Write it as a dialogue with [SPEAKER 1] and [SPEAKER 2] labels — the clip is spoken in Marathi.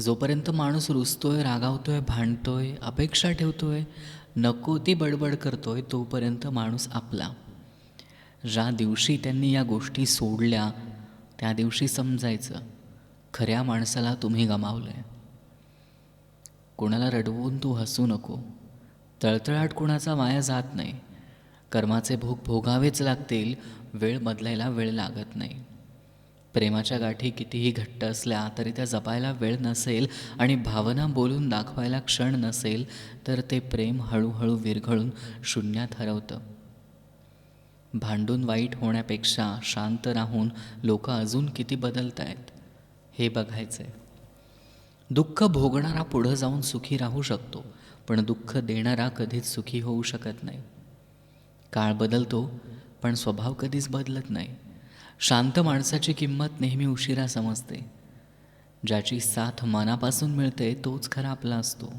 [SPEAKER 1] जोपर्यंत माणूस रुसतोय रागावतोय भांडतोय अपेक्षा ठेवतोय नको ती बडबड करतोय तोपर्यंत माणूस आपला. ज्या दिवशी त्यांनी या गोष्टी सोडल्या त्या दिवशी समजायचं खऱ्या माणसाला तुम्ही गमावलंय. कोणाला रडवून तू हसू नको. तळतळाट कुणाचा वाया जात नाही. कर्माचे भोग भोगावेच लागतील वेळ बदलायला वेळ लागत नाही. प्रेमाच्या गाठी कितीही घट्ट असल्या तरी त्या जपायला वेळ नसेल आणि भावना बोलून दाखवायला क्षण नसेल तर ते प्रेम हळूहळू विरघळून शून्यात हरवतं. भांडून वाईट होण्यापेक्षा शांत राहून लोक अजून किती बदलत आहेत हे बघायचं आहे दुःख भोगणारा पुढं जाऊन सुखी राहू शकतो पण दुःख देणारा कधीच सुखी होऊ शकत नाही. काळ बदलतो पण स्वभाव कधीच बदलत नाही. शांत माणसाची किंमत नेहमी उशिरा समजते. ज्याची साथ मनापासून मिळते तोच खरा आपला असतो.